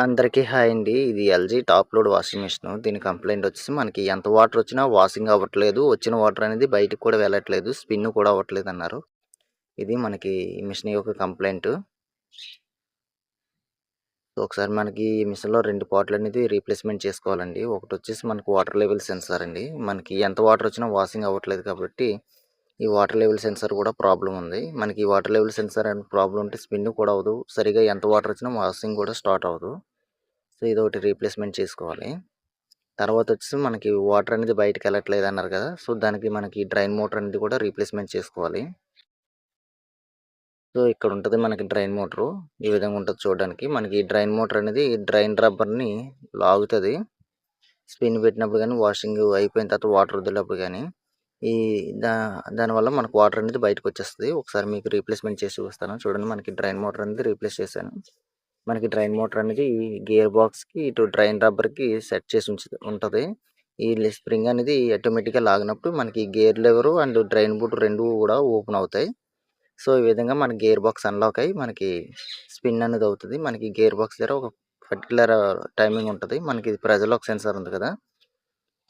అందరికీ హాయ్ అండి. ఇది LG top load washing machine. దీని కంప్లైంట్ వచ్చేసి మనకి ఎంత వాటర్ వచ్చినా వాషింగ్ అవ్వట్లేదు. వచ్చిన వాటర్ అనేది బయటకు కూడా వెళ్ళట్లేదు. స్పిన్ కూడా అవ్వట్లేదు అన్నారు. ఇది మనకి మిషన్ యొక్క కంప్లైంట్. ఒకసారి మనకి ఈ మిషన్లో రెండు పాటలు అనేది రీప్లేస్మెంట్ చేసుకోవాలండి. ఒకటి వచ్చేసి మనకు వాటర్ లెవెల్ సెన్సార్ అండి. మనకి ఎంత వాటర్ వచ్చినా వాషింగ్ అవ్వట్లేదు కాబట్టి ఈ వాటర్ లెవెల్ సెన్సార్ కూడా ప్రాబ్లం ఉంది. మనకి ఈ water level sensor and problem ఉంటే స్పిన్ కూడా అవ్వదు. సరిగా ఎంత వాటర్ వచ్చినా వాషింగ్ కూడా స్టార్ట్ అవ్వదు. సో ఇది ఒకటి రీప్లేస్మెంట్ చేసుకోవాలి. తర్వాత వచ్చేసి మనకి వాటర్ అనేది బయటకు వెళ్ళట్లేదు అన్నారు కదా సో దానికి మనకి డ్రైన్ మోటార్ అనేది కూడా రీప్లేస్మెంట్ చేసుకోవాలి. సో ఇక్కడ ఉంటుంది మనకి డ్రైన్ మోటరు. ఈ విధంగా ఉంటుంది చూడడానికి. మనకి డ్రైన్ మోటార్ అనేది డ్రైన్ రబ్బర్ని లాగుతుంది. స్పిన్ పెట్టినప్పుడు కానీ వాషింగ్ అయిపోయిన తర్వాత వాటర్ వదిలినప్పుడు కానీ ఈ దా దానివల్ల మనకు వాటర్ అనేది బయటకు వచ్చేస్తుంది ఒకసారి మీకు రీప్లేస్మెంట్ చేసి వస్తాను చూడండి మనకి డ్రైన్ మోటార్ అనేది రీప్లేస్ చేశాను. మనకి డ్రైన్ మోటార్ అనేది గేర్ బాక్స్కి ఇటు డ్రైన్ రబ్బర్కి సెట్ చేసి ఉంచు ఉంటుంది. ఈ స్ప్రింగ్ అనేది ఆటోమేటిక్గా లాగినప్పుడు మనకి gear lever and drain boot రెండు కూడా ఓపెన్ అవుతాయి. సో ఈ విధంగా మన గేర్ బాక్స్ అన్లాక్ అయ్యి మనకి స్పిన్ అనేది అవుతుంది. మనకి గేర్ బాక్స్ దగ్గర ఒక పర్టికులర్ టైమింగ్ ఉంటుంది. మనకి ప్రెజర్ లాక్ సెన్సార్ ఉంది కదా!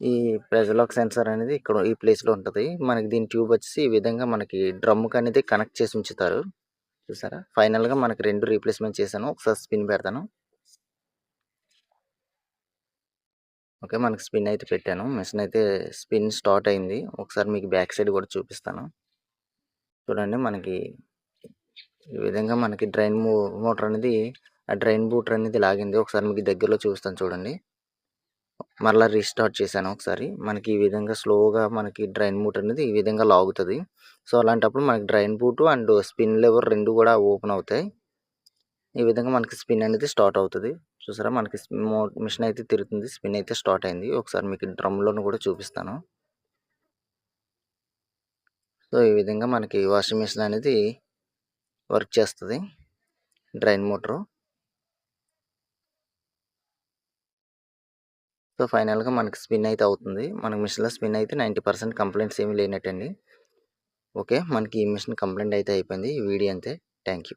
ఈ ప్రెజలాక్ సెన్సార్ అనేది ఇక్కడ ఈ ప్లేస్లో ఉంటుంది. మనకి దీని ట్యూబ్ వచ్చేసి ఈ విధంగా మనకి డ్రమ్కి అనేది కనెక్ట్ చేసి ఉంచుతారు. చూసారా? ఫైనల్గా మనకి రెండు రీప్లేస్మెంట్ చేశాను. ఒకసారి స్పిన్ పెడతాను. ఓకే మనకి స్పిన్ అయితే పెట్టాను. మిషన్ అయితే స్పిన్ స్టార్ట్ అయింది. ఒకసారి మీకు బ్యాక్ సైడ్ కూడా చూపిస్తాను. చూడండి మనకి ఈ విధంగా మనకి డ్రైన్ మోటార్ అనేది ఆ డ్రైన్ బూటర్ అనేది లాగింది. ఒకసారి మీకు దగ్గరలో చూపిస్తాను చూడండి. మరలా రీస్టార్ట్ చేశాను ఒకసారి. మనకి ఈ విధంగా స్లోగా మనకి డ్రైన్ బూట్ అనేది ఈ విధంగా లాగుతుంది. సో అలాంటప్పుడు మనకి drain boot and spin lever రెండు కూడా ఓపెన్ అవుతాయి. ఈ విధంగా మనకి స్పిన్ అనేది స్టార్ట్ అవుతుంది. చూసారా? మనకి మిషన్ అయితే తిరుగుతుంది. స్పిన్ అయితే స్టార్ట్ అయింది. ఒకసారి మీకు డ్రమ్లోను కూడా చూపిస్తాను. సో ఈ విధంగా మనకి వాషింగ్ మిషన్ అనేది వర్క్ చేస్తుంది. డ్రైన్ మోటరు సో ఫైనల్గా మనకి స్పిన్ అయితే అవుతుంది. మనకి మిషన్లో స్పిన్ అయితే నైంటీ పర్సెంట్ కంప్లైంట్స్ ఏమీ లేనట్టండి. ఓకే? మనకి ఈ మిషన్ కంప్లైంట్ అయితే అయిపోయింది. ఈ వీడియో అంతే. Thank you